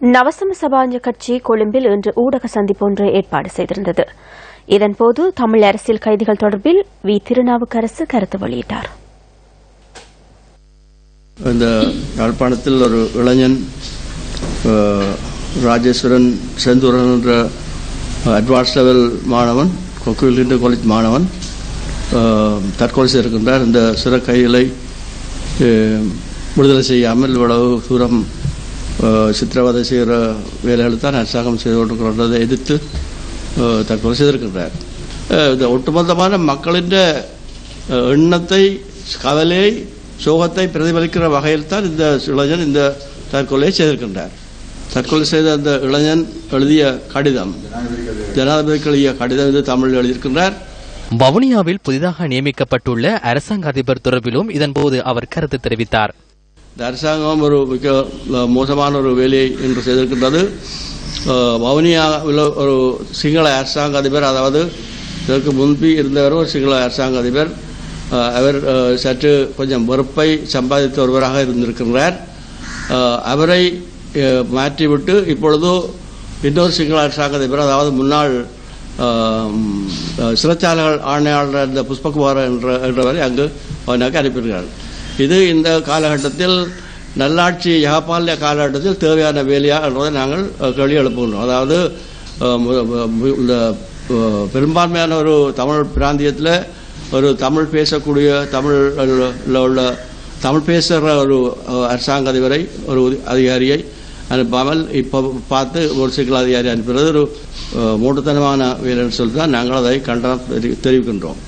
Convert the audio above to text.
நவசம சபாஞ்ச கட்சி கொழும்பில் இன்று ஊடக சந்திப்பு ஒன்று ஏற்பாடு செய்திருந்தது. இதன்போது தமிழ் அரசியல் கைதிகள் தொடர்பில் வி. திருநாவுக்கரசு கருத்து வெளியிட்டார். இந்த யாழ்ப்பாணத்தில் ஒரு இளைஞன் ராஜேஸ்வரன் செந்தூரன் என்ற அட்வான்ஸ் லெவல் மாணவன் கொக்குவில் இந்து காலேஜ் மாணவன் தற்கொலை செய்திருக்கின்றார். இந்த சிற கைகளை விடுதலை செய்யாமல் இவ்வளவு தூரம் சித்திரவதை செய்கிற வேலைகளை தான் அரசாங்கம் செய்து கொண்டிருக்கிறதை எதிர்த்து தற்கொலை செய்திருக்கின்றார் இந்த ஒட்டுமொத்தமான மக்களின் எண்ணத்தை கவலை சோகத்தை பிரதிபலிக்கிற வகையில் தான் இந்த இளைஞன் இந்த தற்கொலையை செய்திருக்கின்றார் தற்கொலை செய்த அந்த இளைஞன் எழுதிய கடிதம் ஜனாதிபதிக்கு எழுதிய கடிதம் இது தமிழில் எழுதியிருக்கின்றார் வவுனியாவில் புதிதாக நியமிக்கப்பட்டுள்ள அரசாங்க அதிபர் தொடர்பிலும் இதன்போது அவர் கருத்து தெரிவித்தார் இந்த அரசாங்கம் ஒரு மிக மோசமான ஒரு வேலையை இன்று செய்திருக்கின்றது. வவுனியாக வவுனியாவில் ஒரு சிங்கள அரசாங்க அதிபர் அதாவது இதற்கு முன்பி இருந்தவர் ஒரு சிங்கள அரசாங்க அதிபர். அவர் சற்று கொஞ்சம் வெறுப்பை சம்பாதித்த ஒருவராக இருந்திருக்கின்றார். அவரை மாற்றிவிட்டு இப்பொழுது இன்னொரு சிங்கள அரசாங்க அதிபர் அதாவது முன்னாள் சிறைச்சாலைகள் ஆணையாளர் இந்த புஷ்பகுமார் என்ற என்றவரை அங்கு அவனுக்கு அனுப்பியிருக்கிறார். இது இந்த காலகட்டத்தில் நல்லாட்சி யாப்பால்ய காலகட்டத்தில் தேவையான வேலையா என்பதை நாங்கள் கேள்வி எழுப்புகின்றோம். அதாவது இந்த பெரும்பான்மையான ஒரு தமிழ் பிராந்தியத்தில் ஒரு தமிழ் பேசக்கூடிய தமிழ் உள்ள தமிழ் பேசுகிற ஒரு அரசாங்க அதிபரை ஒரு அதிகாரியை அனுப்பாமல் இப்போ பார்த்து ஒரு சிக்கல் அதிகாரி அனுப்புகிறது ஒரு மூட்டுத்தனமான வேலைன்னு சொல்லி தான் நாங்கள் அதை கண்டனம் தெரி- தெரிவிக்கின்றோம்.